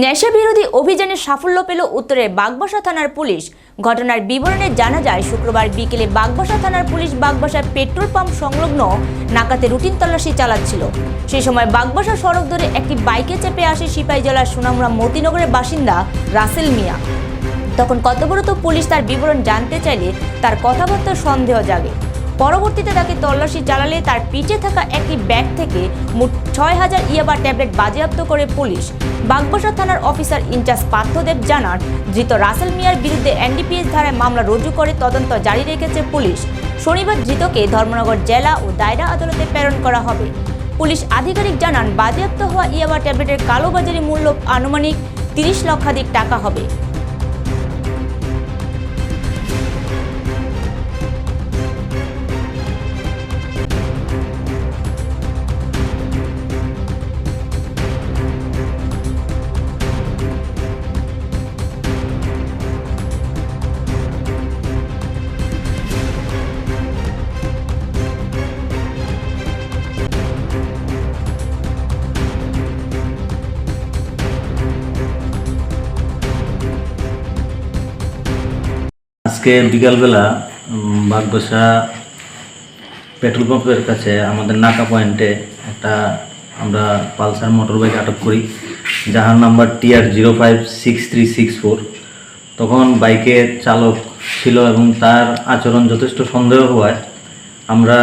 নেশা বিরোধী অভিযানে সাফল্য পেল উত্তরের বাগবাসা থানার পুলিশ। ঘটনার বিবরণে জানা যায়, শুক্রবার বিকেলে বাগবাসা থানার পুলিশ বাগবাসার পেট্রোল পাম্প সংলগ্ন নাকাতে রুটিন তল্লাশি চালাচ্ছিল। সেই সময় বাগবাসা সড়ক ধরে একটি বাইকে চেপে আসে সিপাহী জেলার সুনামরা মতিনগরের বাসিন্দা রাসেল মিয়া। তখন কর্তব্যরত পুলিশ তার বিবরণ জানতে চাইলে তার কথাবার্তা সন্দেহ জাগে। পরবর্তীতে তাকে তল্লাশি চালালে তার পিঠে থাকা একটি ব্যাগ থেকে মোট ছয় হাজার ইয়াবা ট্যাবলেট বাজেয়াপ্ত করে পুলিশ। বাগবাসা থানার অফিসার ইনচার্জ পার্থদেব জানান, ধৃত রাসেল মিয়ার বিরুদ্ধে এনডিপিএস ধারায় মামলা রুজু করে তদন্ত জারি রেখেছে পুলিশ। শনিবার ধৃতকে ধর্মনগর জেলা ও দায়রা আদালতে প্রেরণ করা হবে। পুলিশ আধিকারিক জানান, বাজেয়াপ্ত হওয়া ইয়াবা ট্যাবলেটের কালোবাজারি মূল্য আনুমানিক তিরিশ লক্ষাধিক টাকা হবে। আজকে বিকালবেলা বাগবাসা পেট্রোল পাম্পের কাছে আমাদের নাকা পয়েন্টে একটা আমরা পালসার মোটর বাইক আটক করি, যাহার number TR zero five six three six four. তখন বাইকের চালক ছিল এবং তার আচরণ যথেষ্ট সন্দেহ হওয়ায় আমরা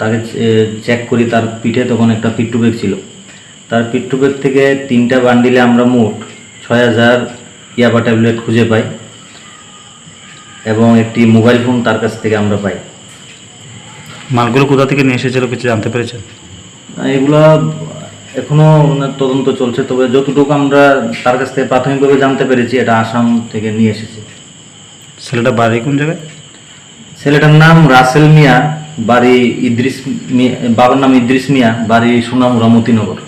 তাকে চেক করি, তার পিঠে তখন একটা পিট্টু ব্যাগ ছিল। তার পিট্টু ব্যাগ থেকে তিনটা বান্ডিলে আমরা মোট ছয় হাজার ইয়াবা ট্যাবলেট খুঁজে পাই। এবং একটি মোবাইল ফোন তার কাছ থেকে আমরা পাই। মালগুলো কোথা থেকে নিয়ে এসেছিল কিছু জানতে পেরেছেন? এগুলা এখনও মানে তদন্ত চলছে তবে যতটুকু আমরা তার কাছ থেকে প্রাথমিকভাবে জানতে পেরেছি এটা আসাম থেকে নিয়ে এসেছে। ছেলেটা বাড়ি কোন জায়গায়? ছেলেটার নাম রাসেল মিয়া বাড়ি ইদ্রিস মিয়া বাবার নাম ইদ্রিস মিয়া বাড়ি সুনাম মতিনগর